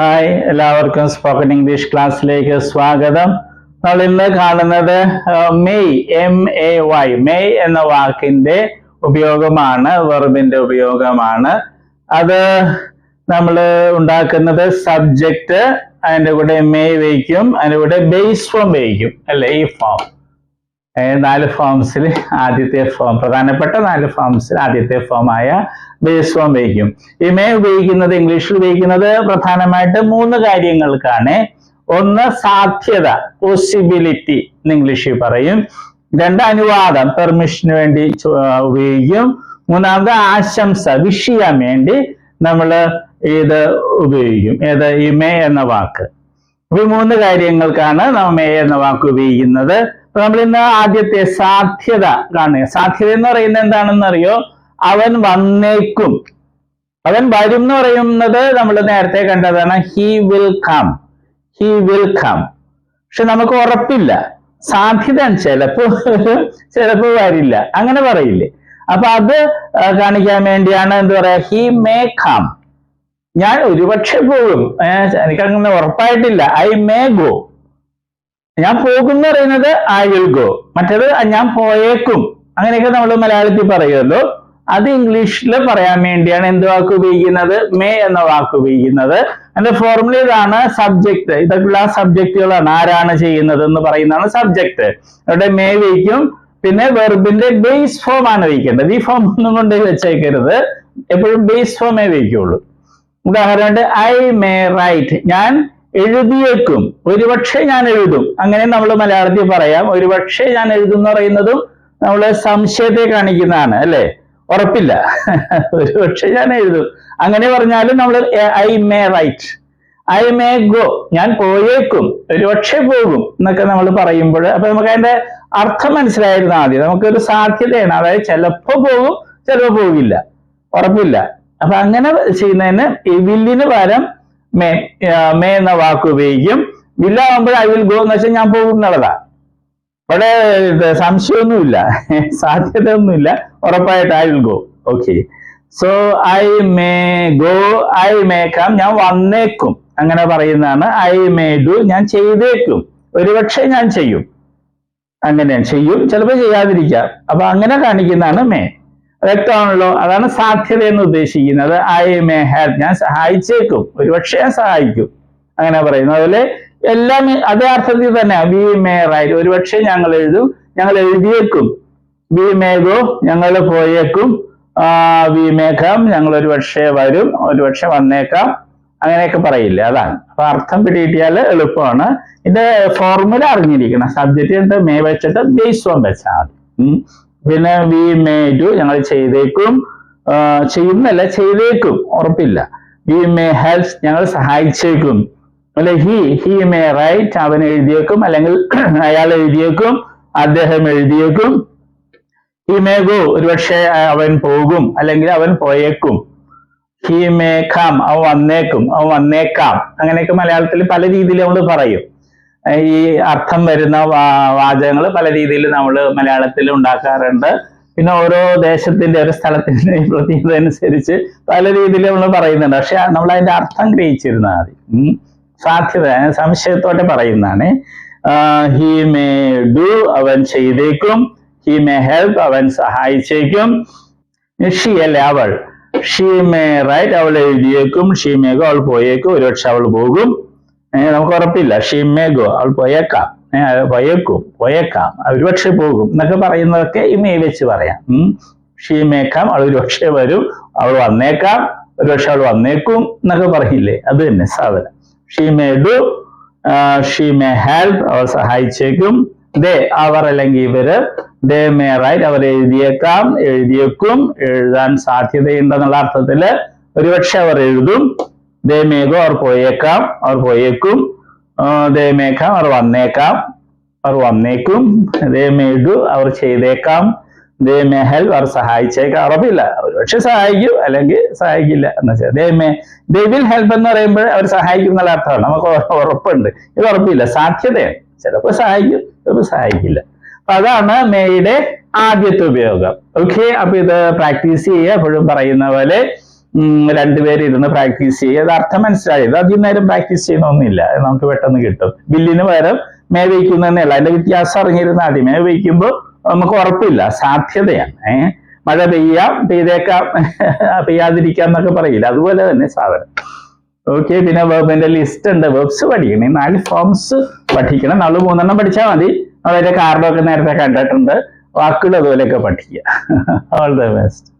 Hi എല്ലാവർക്കും spoken English ക്ലാസ്സിലേക്ക് സ്വാഗതം. നമ്മൾ ഇന്ന് കാണുന്നത് may M A Y may എന്ന വാക്കിന്റെ ഉപയോഗമാണ് വെർബിന്റെ ഉപയോഗമാണ്. അത് നമ്മൾ ഉണ്ടാക്കുന്നത് സബ്ജക്റ്റ് അതിന്റെ കൂടെ മെയ് വയ്ക്കും അതിന്റെ കൂടെ ബേസ് ഫോം വയ്ക്കും അല്ലെ? ഈ ഫോം നാല് ഫോംസിൽ ആദ്യത്തെ ഫോം പ്രധാനപ്പെട്ട നാല് ഫോംസിൽ ആദ്യത്തെ ഫോമായ ബേസ് ഫോം ഉപയോഗിക്കും. ഈ മേ ഉപയോഗിക്കുന്നത് ഇംഗ്ലീഷിൽ ഉപയോഗിക്കുന്നത് പ്രധാനമായിട്ട് മൂന്ന് കാര്യങ്ങൾക്കാണ്. ഒന്ന് സാധ്യത പോസിബിലിറ്റി എന്ന് ഇംഗ്ലീഷിൽ പറയും. രണ്ട് അനുവാദം പെർമിഷന് വേണ്ടി ഉപയോഗിക്കും. മൂന്നാമത് ആശംസ വിഷ് ചെയ്യാൻ വേണ്ടി നമ്മൾ ഇത് ഉപയോഗിക്കും. ഏത്? ഈ മേ എന്ന വാക്ക്. ഈ മൂന്ന് കാര്യങ്ങൾക്കാണ് നാം മേ എന്ന വാക്ക് ഉപയോഗിക്കുന്നത്. അപ്പൊ നമ്മൾ ഇന്ന് ആദ്യത്തെ സാധ്യത കാണുക. സാധ്യത എന്ന് പറയുന്നത് എന്താണെന്ന് അറിയോ? അവൻ വന്നേക്കും. അവൻ വരും എന്ന് പറയുന്നത് നമ്മൾ നേരത്തെ കണ്ടതാണ്. He will come he will come പക്ഷെ നമുക്ക് ഉറപ്പില്ല. സാധ്യത ചിലപ്പോ ചിലപ്പോ വരില്ല. അങ്ങനെ പറയില്ലേ? അപ്പൊ അത് കാണിക്കാൻ വേണ്ടിയാണ് എന്താ പറയാ? ഹി മേ കം ഞാൻ ഒരുപക്ഷെ പോകും എനിക്കങ്ങനെ ഉറപ്പായിട്ടില്ല. ഐ മേ ഗോ ഞാൻ പോകും എന്ന് പറയുന്നത് ഐ വിൽ ഗോ മറ്റേത് ഞാൻ പോയേക്കും. അങ്ങനെയൊക്കെ നമ്മൾ മലയാളത്തിൽ പറയുമല്ലോ. അത് ഇംഗ്ലീഷിൽ പറയാൻ വേണ്ടിയാണ് എന്ത് വാക്ക് ഉപയോഗിക്കുന്നത്? മേ എന്ന വാക്ക് ഉപയോഗിക്കുന്നത്. അതിന്റെ ഫോർമുല ഇതാണ് സബ്ജക്ട് ഇതൊക്കെയുള്ള സബ്ജക്റ്റുകളാണ് ആരാണ് ചെയ്യുന്നത് എന്ന് പറയുന്നതാണ് സബ്ജക്ട് അവിടെ മേ വയ്ക്കും. പിന്നെ വെർബിന്റെ ബേസ് ഫോം ആണ് വയ്ക്കേണ്ടത്. ഈ ഫോം ഒന്നും കൊണ്ട് വെച്ചേക്കരുത്. എപ്പോഴും ബേസ് ഫോമേ വയ്ക്കുള്ളൂ. ഉദാഹരണമായിട്ട് ഐ മേ റൈറ്റ് ഞാൻ എഴുതിയേക്കും. ഒരുപക്ഷെ ഞാൻ എഴുതും. അങ്ങനെ നമ്മൾ മലയാളത്തിൽ പറയാം. ഒരുപക്ഷെ ഞാൻ എഴുതും എന്ന് പറയുന്നതും നമ്മൾ സംശയത്തെ കാണിക്കുന്നതാണ് അല്ലേ? ഉറപ്പില്ല. ഒരുപക്ഷെ ഞാൻ എഴുതും. അങ്ങനെ പറഞ്ഞാലും നമ്മൾ I may write. I may go. ഞാൻ പോയേക്കും. ഒരുപക്ഷെ പോകും. എന്നൊക്കെ നമ്മൾ പറയുമ്പോൾ അപ്പൊ നമുക്ക് അതിന്റെ അർത്ഥം മനസ്സിലായിരുന്നു ആദ്യം നമുക്കൊരു സാധ്യതയാണ്. അതായത് ചിലപ്പോ പോകും ചിലപ്പോ പോകില്ല. ഉറപ്പില്ല. അപ്പൊ അങ്ങനെ ചെയ്യുന്നതിന് വില്ലിന് പകരം മേ മേ എന്ന വാക്ക് ഉപയോഗിക്കും. വില്ലാകുമ്പോൾ ഐ വിൽ ഗോ എന്ന് വെച്ചാൽ ഞാൻ പോകും എന്നുള്ളതാ. അവിടെ സംശയമൊന്നുമില്ല സംശയമൊന്നുമില്ല. സാധ്യതയൊന്നുമില്ല. ഉറപ്പായിട്ട് I will go okay so I may go I may come ഞാൻ വന്നേക്കും. അങ്ങനെ പറയുന്നതാണ്. ഐ മേ ഡു ഞാൻ ചെയ്തേക്കും. ഒരുപക്ഷെ ഞാൻ ചെയ്യും. അങ്ങനെ ചെയ്യും. ചിലപ്പോൾ ചെയ്യാതിരിക്കാം. അപ്പൊ അങ്ങനെ കാണിക്കുന്നതാണ് മേ. വ്യക്തമാണല്ലോ. അതാണ് സാധ്യത എന്ന് ഉദ്ദേശിക്കുന്നത് ഐ മേ ഹാവ് ഞാൻ സഹായിച്ചേക്കും. ഒരുപക്ഷെ ഞാൻ സഹായിക്കും. അങ്ങനെ പറയുന്നു. അതുപോലെ എല്ലാം അതേ അർത്ഥത്തിൽ തന്നെ. വി മേ റൈറ്റ് ഒരുപക്ഷെ ഞങ്ങൾ എഴുതും. ഞങ്ങൾ എഴുതിയേക്കും. വി മേ ഗോ ഞങ്ങൾ പോയേക്കും. വി മേ കം ഞങ്ങൾ ഒരുപക്ഷെ വരും. ഒരുപക്ഷെ വന്നേക്കാം. അങ്ങനെയൊക്കെ പറയില്ലേ? അതാണ്. അപ്പൊ അർത്ഥം പിടികിട്ടിയാൽ എളുപ്പമാണ്. ഇതിന്റെ ഫോർമുല അറിഞ്ഞിരിക്കണം. സബ്ജക്റ്റ് ഉണ്ട് മേ വെച്ചിട്ട് ബേസ് വൺ വെച്ചാൽ മതി. പിന്നെ വി മേ ഡു ഞങ്ങൾ ചെയ്തേക്കും. ചെയ്യുന്നല്ല ചെയ്തേക്കും. ഉറപ്പില്ല. വി മേ ഹെൽപ്പ് ഞങ്ങൾ സഹായിച്ചേക്കും. അല്ലെ ഹി ഹി മേ റൈറ്റ് അവൻ എഴുതിയേക്കും. അല്ലെങ്കിൽ അയാൾ എഴുതിയേക്കും അദ്ദേഹം എഴുതിയേക്കും. ഹി മേ ഗോ ഒരുപക്ഷെ അവൻ പോകും. അല്ലെങ്കിൽ അവൻ പോയേക്കും. ഹി മേ കം അവൻ വന്നേക്കും അവൻ വന്നേക്കാം. അങ്ങനെയൊക്കെ മലയാളത്തിൽ പല രീതിയിൽ നമ്മൾ പറയും. ഈ അർത്ഥം വരുന്ന വാചകങ്ങൾ പല രീതിയിൽ നമ്മൾ മലയാളത്തിൽ ഉണ്ടാക്കാറുണ്ട്. പിന്നെ ഓരോ ദേശത്തിന്റെ ഒരു സ്ഥലത്തിന്റെ പ്രത്യേകത അനുസരിച്ച് പല രീതിയിൽ നമ്മൾ പറയുന്നുണ്ട്. പക്ഷെ നമ്മൾ അതിന്റെ അർത്ഥം ഗ്രഹിച്ചിരുന്നാൽ മതി. സാധ്യത സംശയത്തോടെ പറയുന്നതാണ്. ഹി മേ ഡു അവൻ ചെയ്തേക്കും. ഹി മേ ഹെൽപ്പ് അവൻ സഹായിച്ചേക്കും. ഷി അല്ലേ അവൾ? ഷീ മേ റൈറ്റ് അവൾ എഴുതിയേക്കും. ഷീ മേ അവൾ പോയേക്കും. ഒരുപക്ഷെ അവൾ പോകും. നമുക്ക് ഉറപ്പില്ല. ഷിമേഗോ അവൾ പോയേക്കാം. അവൾ പോയേക്കും പോയേക്കാം. ഒരുപക്ഷെ പോകും എന്നൊക്കെ പറയുന്നതൊക്കെ ഈ മേ വെച്ച് പറയാം. ഷിമേക്കാം അവൾ ഒരുപക്ഷെ വരും. അവൾ വന്നേക്കാം. ഒരുപക്ഷെ അവൾ വന്നേക്കും എന്നൊക്കെ പറയില്ലേ? അത് തന്നെ സാധനം. She may do she may help അവർ സഹായിച്ചേക്കും. ദേ അവർ അല്ലെങ്കിൽ ഇവർ ദേ മേ റൈറ്റ് അവർ എഴുതിയേക്കാം എഴുതിയേക്കും. എഴുതാൻ സാധ്യതയുണ്ടെന്നുള്ള അർത്ഥത്തിൽ ഒരുപക്ഷെ അവർ എഴുതും. ദേ മേഘോ അവർ പോയേക്കാം അവർ പോയേക്കും. ദേ മേഘം അവർ വന്നേക്കാം അവർ വന്നേക്കും. ദേ മേഡു അവർ ചെയ്തേക്കാം. ദേ മെഹൽ അവർ സഹായിച്ചേക്കാം. ഉറപ്പില്ല ഒരുപക്ഷെ സഹായിക്കും അല്ലെങ്കിൽ സഹായിക്കില്ല എന്ന് വെച്ചാൽ they may they will help എന്ന് പറയുമ്പോൾ അവർ സഹായിക്കും എന്നുള്ള അർത്ഥമാണ്. നമുക്ക് ഉറ- ഉറപ്പുണ്ട്. ഇത് ഉറപ്പില്ല സാധ്യതയാണ്. ചിലപ്പോൾ സഹായിക്കും ചിലപ്പോൾ സഹായിക്കില്ല. അപ്പൊ അതാണ് മേയുടെ ആദ്യത്തെ ഉപയോഗം. ഓക്കെ അപ്പൊ ഇത് പ്രാക്ടീസ് ചെയ്യുക എപ്പോഴും പറയുന്ന പോലെ രണ്ടുപേരും ഇരുന്ന് പ്രാക്ടീസ് ചെയ്യുക അത് അർത്ഥം മനസ്സിലായി. ഇത് അധികം നേരം പ്രാക്ടീസ് ചെയ്യണമെന്നില്ല നമുക്ക് പെട്ടെന്ന് കിട്ടും. ബില്ലിന് പകരം മേ വയ്ക്കുന്ന തന്നെയല്ല. അതിന്റെ വ്യത്യാസം അറിഞ്ഞിരുന്ന ആദ്യം മേ വയ്ക്കുമ്പോൾ നമുക്ക് ഉറപ്പില്ല. സാധ്യതയാണ്. ഏഹ് മഴ പെയ്യാം പെയ്തേക്കാം. പെയ്യാതിരിക്കാം എന്നൊക്കെ പറയില്ല. അതുപോലെ തന്നെ സാധനം. ഓക്കെ പിന്നെ വേബിന്റെ ലിസ്റ്റ് ഉണ്ട്. വെബ്സ് പഠിക്കണം. ഈ നാല് ഫോംസ് പഠിക്കണം. നമ്മൾ മൂന്നെണ്ണം പഠിച്ചാൽ മതി. അവരുടെ കാർഡൊക്കെ നേരത്തെ കണ്ടിട്ടുണ്ട്. വാക്കുകൾ അതുപോലെയൊക്കെ പഠിക്കുക. ഓൾ ദ ബെസ്റ്റ്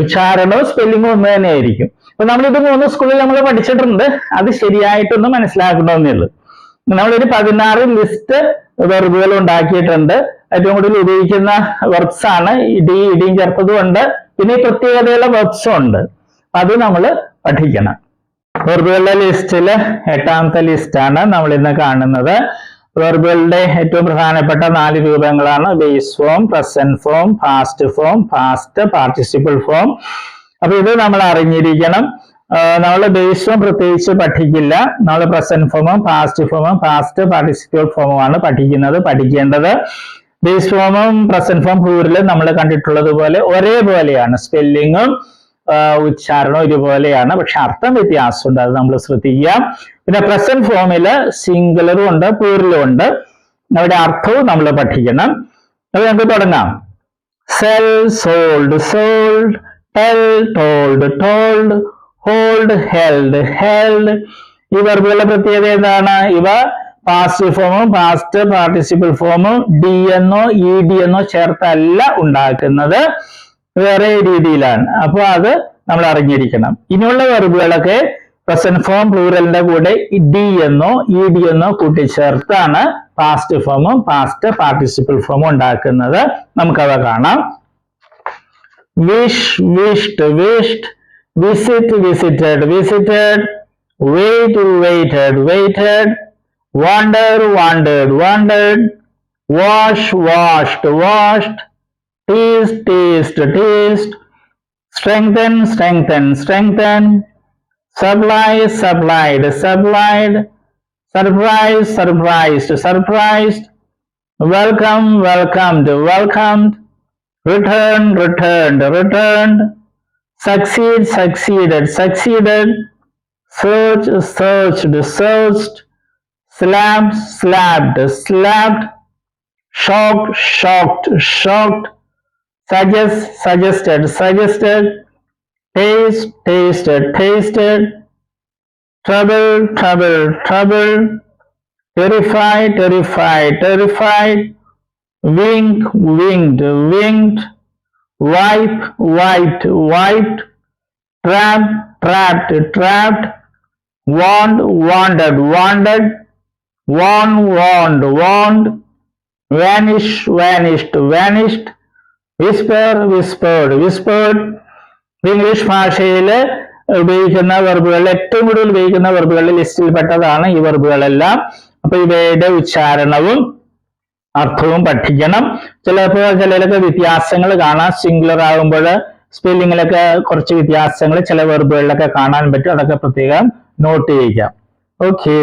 ഉച്ചാരണവും സ്പെല്ലിങ്ങും ഒന്ന് തന്നെയായിരിക്കും. അപ്പൊ നമ്മൾ ഇത് മൂന്ന് സ്കൂളിൽ നമ്മൾ പഠിച്ചിട്ടുണ്ട്. അത് ശരിയായിട്ടൊന്ന് മനസ്സിലാക്കണമെന്നേ ഉള്ളൂ നമ്മളൊരു പതിനാറ് ലിസ്റ്റ് വെർബുകൾ ഉണ്ടാക്കിയിട്ടുണ്ട്. ഏറ്റവും കൂടുതൽ ഉപയോഗിക്കുന്ന വെർബ്സ് ആണ് ഇടി ഇടിയും ചേർത്തതും ഉണ്ട്. പിന്നെ പ്രത്യേകതയുള്ള വെർബ്സും ഉണ്ട്. അത് നമ്മൾ പഠിക്കണം. വെർബുകളുടെ ലിസ്റ്റിൽ എട്ടാമത്തെ ലിസ്റ്റാണ് നമ്മൾ ഇന്ന് കാണുന്നത്. വെർബുകളുടെ ഏറ്റവും പ്രധാനപ്പെട്ട നാല് രൂപങ്ങളാണ്. Base form present form past form past participle form അപ്പൊ ഇത് നമ്മൾ അറിഞ്ഞിരിക്കണം. നമ്മൾ ബേസ് ഫോം പ്രത്യേകിച്ച് പഠിക്കില്ല. നമ്മൾ പ്രസന്റ് ഫോമും പാസ്റ്റ് ഫോമും പാസ്റ്റ് പാർട്ടിസിപ്പിൾ ഫോമുമാണ് പഠിക്കുന്നത് പഠിക്കേണ്ടത്. ബേസ് ഫോമും പ്രസന്റ് ഫോം പ്ലൂരിലും നമ്മൾ കണ്ടിട്ടുള്ളത് പോലെ ഒരേപോലെയാണ് സ്പെല്ലിങ്ങും ഉച്ചാരണവും ഒരുപോലെയാണ്. പക്ഷെ അർത്ഥം വ്യത്യാസമുണ്ട്. അത് നമ്മൾ ശ്രദ്ധിക്കുക. പിന്നെ പ്രസന്റ് ഫോമിൽ സിംഗുലറും ഉണ്ട് പ്ലൂറിലും ഉണ്ട്. അവിടെ അർത്ഥവും നമ്മൾ പഠിക്കണം. അത് നമുക്ക് തുടങ്ങാം. Sell sold sold tell told told hold held held ഈ വെർബുകളുടെ പ്രത്യേകത എന്താണ്? ഇവ പാസ്റ്റ് ഫോമും പാസ്റ്റ് പാർട്ടിസിപ്പിൾ ഫോമും ഡി എന്നോ ഇ ഡി എന്നോ ചേർത്തല്ല ഉണ്ടാക്കുന്നത്. വേറെ രീതിയിലാണ്. അപ്പൊ അത് നമ്മൾ അറിഞ്ഞിരിക്കണം. ഇനിയുള്ള വെർബുകളൊക്കെ പ്രസന്റ് ഫോം പ്ലൂറലിന്റെ കൂടെ ഡി എന്നോ ഇ ഡി എന്നോ കൂട്ടിച്ചേർത്താണ് പാസ്റ്റ് ഫോമും പാസ്റ്റ് പാർട്ടിസിപ്പിൾ ഫോമും ഉണ്ടാക്കുന്നത്. നമുക്കവ കാണാം. Wish wished wished visit visited visited wait waited waited wonder, wandered, wandered, wash, washed, washed, tease, teased, teased, strengthen, strengthen, strengthen, supply, supplied, supplied, surprise, surprised, surprised, welcome, welcomed, welcomed, return, returned, returned, succeed, succeeded, succeeded, search, searched, searched, slapped, slapped, slapped, shocked, shocked, shocked, suggest, suggested, suggested, taste, tasted, tasted, trouble, trouble, trouble, terrified, terrified, terrified, wink, winked, winked, wipe, wiped, wiped, trap, trapped, trapped, warned, wandered, wandered, warn, warned, warned, vanish, vanished, vanished, whisper, whispered, whispered. English ഭാഷയിൽ ഉപയോഗിക്കുന്ന വെർബുകൾ ഏറ്റവും കൂടുതൽ ഉപയോഗിക്കുന്ന വെർബുകളുടെ ലിസ്റ്റിൽപ്പെട്ടതാണ് ഈ വെർബുകളെല്ലാം അപ്പൊ ഇവയുടെ ഉച്ചാരണവും അർത്ഥവും പഠിക്കണം. ചിലപ്പോൾ ചിലരൊക്കെ വ്യത്യാസങ്ങൾ കാണാം. സിംഗുലർ ആകുമ്പോൾ സ്പെല്ലിങ്ങിലൊക്കെ കുറച്ച് വ്യത്യാസങ്ങൾ ചില വെർബുകളിലൊക്കെ കാണാൻ പറ്റും. അതൊക്കെ പ്രത്യേകം നോട്ട് ചെയ്യിക്കാം. ഓക്കെ